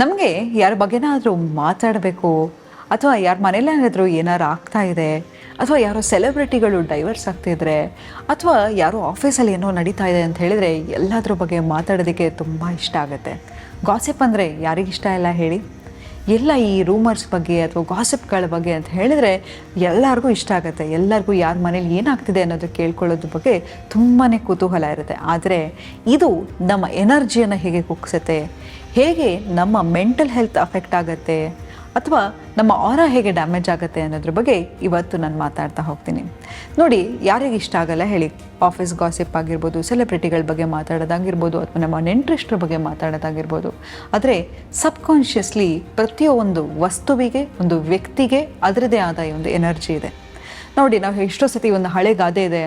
ನಮಗೆ ಯಾರ ಬಗ್ಗೆನಾದರೂ ಮಾತಾಡಬೇಕು, ಅಥವಾ ಯಾರ ಮನೇಲೇನಾದರೂ ಏನಾರು ಆಗ್ತಾ ಇದೆ, ಅಥವಾ ಯಾರೋ ಸೆಲೆಬ್ರಿಟಿಗಳು ಡೈವರ್ಸ್ ಆಗ್ತಿದ್ರೆ ಅಥವಾ ಯಾರೋ ಆಫೀಸಲ್ಲಿ ಏನೋ ನಡೀತಾ ಇದೆ ಅಂತ ಹೇಳಿದರೆ ಎಲ್ಲದ್ರ ಬಗ್ಗೆ ಮಾತಾಡೋದಕ್ಕೆ ತುಂಬ ಇಷ್ಟ ಆಗುತ್ತೆ. ಗಾಸಿಪ್ ಅಂದರೆ ಯಾರಿಗಿಷ್ಟ ಇಲ್ಲ ಹೇಳಿ? ಎಲ್ಲ ಈ ರೂಮರ್ಸ್ ಬಗ್ಗೆ ಅಥವಾ ಗಾಸಿಪ್ಗಳ ಬಗ್ಗೆ ಅಂತ ಹೇಳಿದರೆ ಎಲ್ಲರಿಗೂ ಇಷ್ಟ ಆಗುತ್ತೆ. ಎಲ್ಲರಿಗೂ ಯಾರ ಮನೇಲಿ ಏನಾಗ್ತಿದೆ ಅನ್ನೋದು ಕೇಳ್ಕೊಳ್ಳೋದ್ರ ಬಗ್ಗೆ ತುಂಬಾ ಕುತೂಹಲ ಇರುತ್ತೆ. ಆದರೆ ಇದು ನಮ್ಮ ಎನರ್ಜಿಯನ್ನು ಹೇಗೆ ಕುಗ್ಸುತ್ತೆ? ಹೇಗೆ ನಮ್ಮ ಮೆಂಟಲ್ ಹೆಲ್ತ್ ಅಫೆಕ್ಟ್ ಆಗುತ್ತೆ ಅಥವಾ ನಮ್ಮ ಆರ ಹೇಗೆ ಡ್ಯಾಮೇಜ್ ಆಗುತ್ತೆ ಅನ್ನೋದ್ರ ಬಗ್ಗೆ ಇವತ್ತು ನಾನು ಮಾತಾಡ್ತಾ ಹೋಗ್ತೀನಿ. ನೋಡಿ, ಯಾರಿಗೆ ಇಷ್ಟ ಆಗಲ್ಲ ಹೇಳಿ. ಆಫೀಸ್ ಗಾಸಿಪ್ ಆಗಿರ್ಬೋದು ಸೆಲೆಬ್ರಿಟಿಗಳ ಬಗ್ಗೆ ಮಾತಾಡೋದಾಗಿರ್ಬೋದು ಅಥವಾ ನಮ್ಮ ನೆಂಟ್ರಿಷ್ಟ್ರ ಬಗ್ಗೆ ಮಾತಾಡೋದಾಗಿರ್ಬೋದು. ಆದರೆ ಸಬ್ಕಾನ್ಷಿಯಸ್ಲಿ ಪ್ರತಿಯೊಂದು ವಸ್ತುವಿಗೆ, ಒಂದು ವ್ಯಕ್ತಿಗೆ ಅದರದೇ ಆದ ಒಂದು ಎನರ್ಜಿ ಇದೆ. ನೋಡಿ, ನಾವು ಎಷ್ಟೋ ಸತಿ ಒಂದು ಹಳೆ ಗಾದೆ ಇದೆ.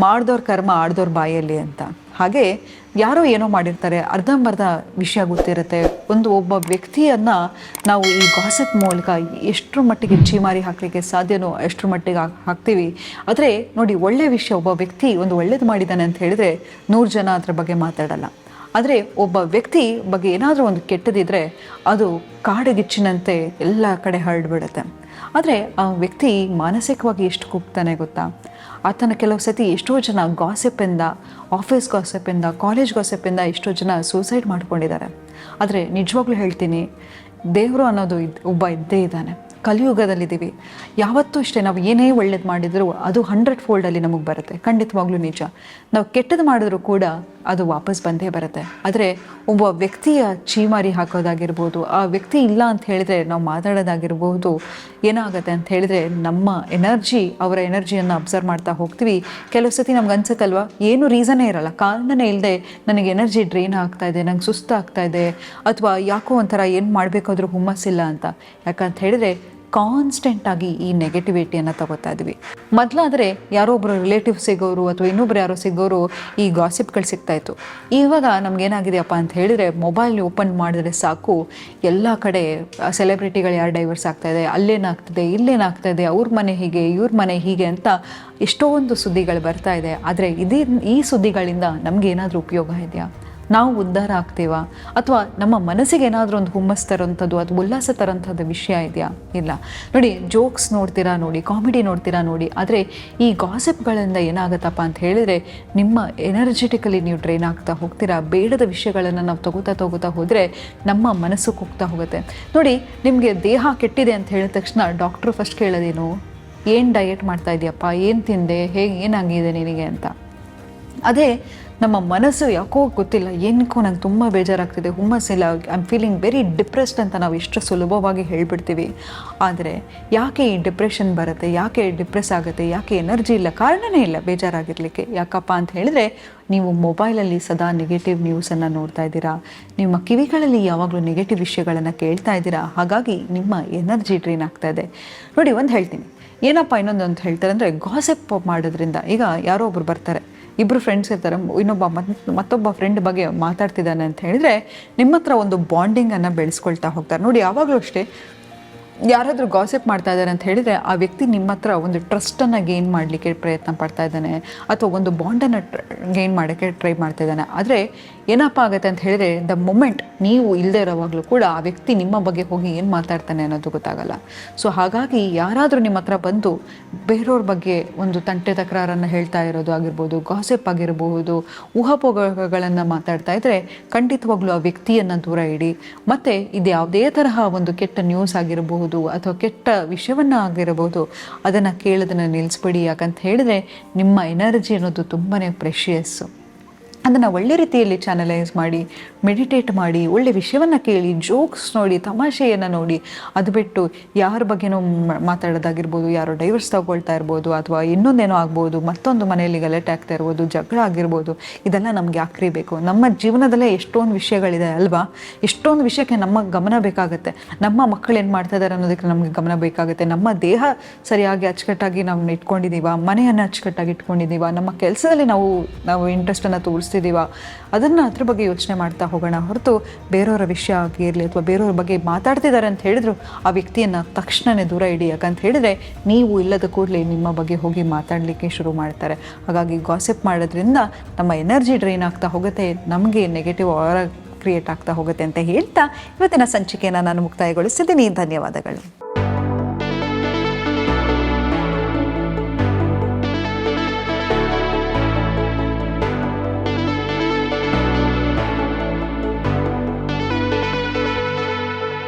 ಮಾಡ್ದೋರ್ ಕರ್ಮ ಆಡ್ದವ್ರ ಬಾಯಲ್ಲಿ ಅಂತ. ಹಾಗೆ ಯಾರೋ ಏನೋ ಮಾಡಿರ್ತಾರೆ, ಅರ್ಧಂಬರ್ಧ ವಿಷಯ ಗೊತ್ತಿರುತ್ತೆ. ಒಂದು ಒಬ್ಬ ವ್ಯಕ್ತಿಯನ್ನು ನಾವು ಈ ಗಾಸಪ್ ಮೂಲಕ ಎಷ್ಟರ ಮಟ್ಟಿಗೆ ಚೀಮಾರಿ ಹಾಕಲಿಕ್ಕೆ ಸಾಧ್ಯನೋ ಅಷ್ಟರ ಮಟ್ಟಿಗೆ ಹಾಕ್- ಹಾಕ್ತೀವಿ. ಆದರೆ ನೋಡಿ, ಒಳ್ಳೆ ವಿಷಯ, ಒಬ್ಬ ವ್ಯಕ್ತಿ ಒಂದು ಒಳ್ಳೇದು ಮಾಡಿದ್ದಾನೆ ಅಂತ ಹೇಳಿದರೆ ನೂರು ಜನ ಅದರ ಬಗ್ಗೆ ಮಾತಾಡಲ್ಲ. ಆದರೆ ಒಬ್ಬ ವ್ಯಕ್ತಿ ಬಗ್ಗೆ ಏನಾದರೂ ಒಂದು ಕೆಟ್ಟದಿದ್ದರೆ ಅದು ಕಾಡುಗಿಚ್ಚಿನಂತೆ ಎಲ್ಲ ಕಡೆ ಹರಡ್ಬಿಡುತ್ತೆ. ಆದರೆ ಆ ವ್ಯಕ್ತಿ ಮಾನಸಿಕವಾಗಿ ಎಷ್ಟು ಕುಗ್ತಾನೆ ಗೊತ್ತಾ? ಆತನ ಕೆಲವು ಸತಿ ಎಷ್ಟೋ ಜನ ಗಾಸಿಪಿಂದ ಆಫೀಸ್ ಗಾಸಿಪಿಂದ ಕಾಲೇಜ್ ಗಾಸಿಪಿಂದ ಎಷ್ಟೋ ಜನ ಸೂಸೈಡ್ ಮಾಡ್ಕೊಂಡಿದ್ದಾರೆ. ಆದರೆ ನಿಜವಾಗ್ಲೂ ಹೇಳ್ತೀನಿ, ದೇವರು ಅನ್ನೋದು ಒಬ್ಬ ಇದ್ದೇ ಇದ್ದಾನೆ. ಕಲಿಯುಗದಲ್ಲಿದ್ದೀವಿ. ಯಾವತ್ತೂ ಅಷ್ಟೇ ನಾವು ಏನೇ ಒಳ್ಳೇದು ಮಾಡಿದರೂ ಅದು ಹಂಡ್ರೆಡ್ ಫೋಲ್ಡಲ್ಲಿ ನಮಗೆ ಬರುತ್ತೆ. ಖಂಡಿತವಾಗ್ಲೂ ನಿಜ. ನಾವು ಕೆಟ್ಟದ್ದು ಮಾಡಿದ್ರೂ ಕೂಡ ಅದು ವಾಪಸ್ ಬಂದೇ ಬರುತ್ತೆ. ಆದರೆ ಒಬ್ಬ ವ್ಯಕ್ತಿಯ ಚೀಮಾರಿ ಹಾಕೋದಾಗಿರ್ಬೋದು, ಆ ವ್ಯಕ್ತಿ ಇಲ್ಲ ಅಂತ ಹೇಳಿದ್ರೆ ನಾವು ಮಾತಾಡೋದಾಗಿರ್ಬೋದು, ಏನಾಗುತ್ತೆ ಅಂತ ಹೇಳಿದ್ರೆ ನಮ್ಮ ಎನರ್ಜಿ, ಅವರ ಎನರ್ಜಿಯನ್ನು ಅಬ್ಸರ್ವ್ ಮಾಡ್ತಾ ಹೋಗ್ತೀವಿ. ಕೆಲವು ಸತಿ ನಮ್ಗೆ ಅನ್ಸುತ್ತಲ್ವ? ಏನು ರೀಸನೇ ಇರಲ್ಲ. ಕಾರಣನೇ ಇಲ್ಲದೆ ನನಗೆ ಎನರ್ಜಿ ಡ್ರೈನ್ ಆಗ್ತಾ ಇದೆ, ನಂಗೆ ಸುಸ್ತಾಗ್ತಾ ಇದೆ, ಅಥವಾ ಯಾಕೋ ಒಂಥರ ಏನು ಮಾಡಬೇಕಾದ್ರೂ ಹುಮ್ಮಸ್ಸಿಲ್ಲ ಅಂತ. ಯಾಕಂತ ಹೇಳಿದ್ರೆ ಕಾನ್ಸ್ಟೆಂಟ್ ಆಗಿ ಈ ನೆಗೆಟಿವಿಟಿಯನ್ನು ತಗೋತಾ ಇದ್ವಿ. ಮೊದಲಾದರೆ ಯಾರೋ ಒಬ್ಬರು ರಿಲೇಟಿವ್ ಸಿಗೋರು ಅಥವಾ ಇನ್ನೊಬ್ರು ಯಾರೋ ಸಿಗೋರು ಈ ಗಾಸಿಪ್ಗಳು ಸಿಗ್ತಾ ಇತ್ತು. ಇವಾಗ ನಮಗೇನಾಗಿದೆಯಪ್ಪ ಅಂತ ಹೇಳಿದರೆ ಮೊಬೈಲ್ ಓಪನ್ ಮಾಡಿದ್ರೆ ಸಾಕು. ಎಲ್ಲ ಕಡೆ ಸೆಲೆಬ್ರಿಟಿಗಳು ಯಾರು ಡೈವರ್ಸ್ ಆಗ್ತಾ ಇದೆ ಅಲ್ಲೇನಾಗ್ತದೆ ಇಲ್ಲೇನಾಗ್ತಾ ಇದೆ, ಅವ್ರ ಮನೆ ಹೀಗೆ, ಇವ್ರ ಮನೆ ಹೀಗೆ ಅಂತ ಎಷ್ಟೊಂದು ಸುದ್ದಿಗಳು ಬರ್ತಾ ಇದೆ. ಆದರೆ ಇದೇ ಈ ಸುದ್ದಿಗಳಿಂದ ನಮಗೇನಾದರೂ ಉಪಯೋಗ ಇದೆಯಾ? ನಾವು ಉದ್ಧಾರ ಆಗ್ತೀವಾ? ಅಥವಾ ನಮ್ಮ ಮನಸ್ಸಿಗೆ ಏನಾದರೂ ಒಂದು ಹುಮ್ಮಸ್ ತರೋಂಥದ್ದು ಅದು ಉಲ್ಲಾಸ ತರೋಂಥದ್ದು ವಿಷಯ ಇದೆಯಾ? ಇಲ್ಲ. ನೋಡಿ ಜೋಕ್ಸ್ ನೋಡ್ತೀರಾ ನೋಡಿ ಕಾಮಿಡಿ ನೋಡ್ತೀರಾ ನೋಡಿ, ಆದರೆ ಈ ಗಾಸಿಪ್ಗಳಿಂದ ಏನಾಗುತ್ತಪ್ಪ ಅಂತ ಹೇಳಿದರೆ, ನಿಮ್ಮ ಎನರ್ಜೆಟಿಕಲಿ ನೀವು ಟ್ರೈನ್ ಆಗ್ತಾ ಹೋಗ್ತೀರಾ? ಬೇಡದ ವಿಷಯಗಳನ್ನು ನಾವು ತಗೋತಾ ತಗೋತಾ ಹೋದರೆ ನಮ್ಮ ಮನಸ್ಸು ಕುಗ್ತಾ ಹೋಗುತ್ತೆ. ನೋಡಿ, ನಿಮಗೆ ದೇಹ ಕೆಟ್ಟಿದೆ ಅಂತ ಹೇಳಿದ ತಕ್ಷಣ ಡಾಕ್ಟ್ರು ಫಸ್ಟ್ ಕೇಳೋದೇನು? ಏನು ಡಯೆಟ್ ಮಾಡ್ತಾ ಇದೆಯಪ್ಪ? ಏನು ತಿಂದೆ? ಹೇಗೆ, ಏನಾಗಿದೆ ನಿನಗೆ ಅಂತ? ಅದೇ ನಮ್ಮ ಮನಸ್ಸು ಯಾಕೋ ಗೊತ್ತಿಲ್ಲ, ಏನಕ್ಕೋ ನಂಗೆ ತುಂಬ ಬೇಜಾರಾಗ್ತಿದೆ ಹುಮ್ಮಸ್ಸಿಲ್ಲ I am feeling very depressed ಅಂತ ನಾವು ಎಷ್ಟು ಸುಲಭವಾಗಿ ಹೇಳ್ಬಿಡ್ತೀವಿ. ಆದರೆ ಯಾಕೆ ಈ ಡಿಪ್ರೆಷನ್ ಬರುತ್ತೆ, ಯಾಕೆ ಡಿಪ್ರೆಸ್ ಆಗುತ್ತೆ, ಯಾಕೆ ಎನರ್ಜಿ ಇಲ್ಲ, ಕಾರಣನೇ ಇಲ್ಲ, ಬೇಜಾರಾಗಿರಲಿಕ್ಕೆ. ಯಾಕಪ್ಪ ಅಂತ ಹೇಳಿದ್ರೆ, ನೀವು ಮೊಬೈಲಲ್ಲಿ ಸದಾ ನೆಗೆಟಿವ್ ನ್ಯೂಸನ್ನು ನೋಡ್ತಾ ಇದ್ದೀರಾ. ನಿಮ್ಮ ಕಿವಿಗಳಲ್ಲಿ ಯಾವಾಗಲೂ ನೆಗೆಟಿವ್ ವಿಷಯಗಳನ್ನು ಕೇಳ್ತಾ ಇದ್ದೀರಾ. ಹಾಗಾಗಿ ನಿಮ್ಮ ಎನರ್ಜಿ ಡ್ರೈನ್ ಆಗ್ತಾ ಇದೆ. ನೋಡಿ, ಒಂದು ಹೇಳ್ತೀನಿ. ಏನಪ್ಪ ಇನ್ನೊಂದು ಅಂತ ಹೇಳ್ತಾರೆ ಅಂದರೆ ಗಾಸಿಪ್ ಮಾಡೋದ್ರಿಂದ ಈಗ ಯಾರೋ ಒಬ್ರು ಬರ್ತಾರೆ. ಇಬ್ಬರು ಫ್ರೆಂಡ್ಸ್ ಇರ್ತಾರೆ. ಇನ್ನೊಬ್ಬ ಮತ್, ಮತ್ತೊಬ್ಬ ಫ್ರೆಂಡ್ ಬಗ್ಗೆ ಮಾತಾಡ್ತಿದ್ದಾನೆ ಅಂತ ಹೇಳಿದ್ರೆ ನಿಮ್ಮ ಹತ್ರ ಒಂದು ಬಾಂಡಿಂಗನ್ನು ಬೆಳೆಸ್ಕೊಳ್ತಾ ಹೋಗ್ತಾರೆ. ನೋಡಿ, ಯಾವಾಗಲೂ ಅಷ್ಟೇ ಯಾರಾದರೂ ಗಾಸಿಪ್ ಮಾಡ್ತಾ ಇದ್ದಾರೆ ಅಂತ ಹೇಳಿದರೆ ಆ ವ್ಯಕ್ತಿ ನಿಮ್ಮ ಹತ್ರ ಒಂದು ಟ್ರಸ್ಟನ್ನು ಗೇನ್ ಮಾಡಲಿಕ್ಕೆ ಪ್ರಯತ್ನ ಪಡ್ತಾ ಇದ್ದಾನೆ ಅಥವಾ ಒಂದು ಬಾಂಡನ್ನು ಗೇನ್ ಮಾಡೋಕ್ಕೆ ಟ್ರೈ ಮಾಡ್ತಾ ಇದ್ದಾನೆ. ಆದರೆ ಏನಪ್ಪ ಆಗುತ್ತೆ ಅಂತ ಹೇಳಿದರೆ ದ ಮೊಮೆಂಟ್ ನೀವು ಇಲ್ಲದೆ ಇರೋವಾಗಲೂ ಕೂಡ ಆ ವ್ಯಕ್ತಿ ನಿಮ್ಮ ಬಗ್ಗೆ ಹೋಗಿ ಏನು ಮಾತಾಡ್ತಾನೆ ಅನ್ನೋದು ಗೊತ್ತಾಗಲ್ಲ. ಸೊ ಹಾಗಾಗಿ ಯಾರಾದರೂ ನಿಮ್ಮ ಹತ್ರ ಬಂದು ಬೇರೆಯವ್ರ ಬಗ್ಗೆ ಒಂದು ತಂಟೆ ತಕರಾರನ್ನು ಹೇಳ್ತಾ ಇರೋದು ಆಗಿರ್ಬೋದು ಗಾಸಿಪ್ ಆಗಿರಬಹುದು ಊಹಾಪೋಹಗಳನ್ನು ಮಾತಾಡ್ತಾ ಇದ್ದರೆ ಖಂಡಿತವಾಗ್ಲೂ ಆ ವ್ಯಕ್ತಿಯನ್ನು ದೂರ ಇಡಿ. ಮತ್ತು ಇದು ಯಾವುದೇ ತರಹ ಒಂದು ಕೆಟ್ಟ ನ್ಯೂಸ್ ಆಗಿರಬಹುದು ಅಥವಾ ಕೆಟ್ಟ ವಿಷಯವನ್ನು ಆಗಿರಬಹುದು ಅದನ್ನು ಕೇಳೋದನ್ನು ನಿಲ್ಲಿಸ್ಬಿಡಿ ಯಾಕಂತ ಹೇಳಿದ್ರೆ ನಿಮ್ಮ ಎನರ್ಜಿ ಅನ್ನೋದು ತುಂಬಾ ಪ್ರೆಷಿಯಸ್ಸು ಅದನ್ನು ಒಳ್ಳೆ ರೀತಿಯಲ್ಲಿ ಚಾನಲೈಸ್ ಮಾಡಿ ಮೆಡಿಟೇಟ್ ಮಾಡಿ, ಒಳ್ಳೆ ವಿಷಯವನ್ನು ಕೇಳಿ ಜೋಕ್ಸ್ ನೋಡಿ, ತಮಾಷೆಯನ್ನು ನೋಡಿ, ಅದು ಬಿಟ್ಟು ಯಾರ ಬಗ್ಗೆನೋ ಮಾತಾಡೋದಾಗಿರ್ಬೋದು, ಯಾರೋ ಡೈವರ್ಸ್ ತಗೊಳ್ತಾ ಇರ್ಬೋದು ಅಥವಾ ಇನ್ನೊಂದೇನೋ ಆಗ್ಬೋದು, ಮತ್ತೊಂದು ಮನೆಯಲ್ಲಿ ಗಲಾಟೆ ಆಗ್ತಾ ಇರ್ಬೋದು, ಜಗಳ ಆಗಿರ್ಬೋದು, ಇದೆಲ್ಲ ನಮಗೆ ಯಾಕ್ರಿ ಬೇಕು? ನಮ್ಮ ಜೀವನದಲ್ಲೇ ಎಷ್ಟೊಂದು ವಿಷಯಗಳಿದೆ ಅಲ್ವಾ? ಎಷ್ಟೊಂದು ವಿಷಯಕ್ಕೆ ನಮ್ಮ ಗಮನ ಬೇಕಾಗುತ್ತೆ. ನಮ್ಮ ಮಕ್ಕಳು ಏನು ಮಾಡ್ತಾ ಇದ್ದಾರೆ ಅನ್ನೋದಕ್ಕೆ ನಮಗೆ ಗಮನ ಬೇಕಾಗುತ್ತೆ. ನಮ್ಮ ದೇಹ ಸರಿಯಾಗಿ ಅಚ್ಚುಕಟ್ಟಾಗಿ ನಾವು ಇಟ್ಕೊಂಡಿದ್ದೀವ ಮನೆಯನ್ನು ಅಚ್ಚುಕಟ್ಟಾಗಿ ಇಟ್ಕೊಂಡಿದ್ದೀವ ನಮ್ಮ ಕೆಲಸದಲ್ಲಿ ನಾವು ನಾವು ಇಂಟ್ರೆಸ್ಟನ್ನು ತೋರಿಸ್ತಿದ್ದೀವ ಅದನ್ನು ಅದ್ರ ಬಗ್ಗೆ ಯೋಚನೆ ಮಾಡ್ತಾ ಹೋಗೋಣ. ಹೊರತು ಬೇರೆಯವರ ವಿಷಯ ಆಗಿರಲಿ ಅಥವಾ ಬೇರೆಯವ್ರ ಬಗ್ಗೆ ಮಾತಾಡ್ತಿದ್ದಾರೆ ಅಂತ ಹೇಳಿದ್ರು, ಆ ವ್ಯಕ್ತಿಯನ್ನು ತಕ್ಷಣವೇ ದೂರ ಇಡಿ ಯಾಕಂತ ಹೇಳಿದರೆ ನೀವು ಇಲ್ಲದ ಕೂಡಲೇ ನಿಮ್ಮ ಬಗ್ಗೆ ಹೋಗಿ ಮಾತಾಡಲಿಕ್ಕೆ ಶುರು ಮಾಡ್ತಾರೆ. ಹಾಗಾಗಿ ಗಾಸಿಪ್ ಮಾಡೋದ್ರಿಂದ ನಮ್ಮ ಎನರ್ಜಿ ಡ್ರೈನ್ ಆಗ್ತಾ ಹೋಗುತ್ತೆ, ನಮಗೆ ನೆಗೆಟಿವ್ ಅವರ ಕ್ರಿಯೇಟ್ ಆಗ್ತಾ ಹೋಗುತ್ತೆ ಅಂತ ಹೇಳ್ತಾ ಇವತ್ತಿನ ಸಂಚಿಕೆಯನ್ನು ನಾನು ಮುಕ್ತಾಯಗೊಳಿಸಿದ್ದೀನಿ. ಧನ್ಯವಾದಗಳು.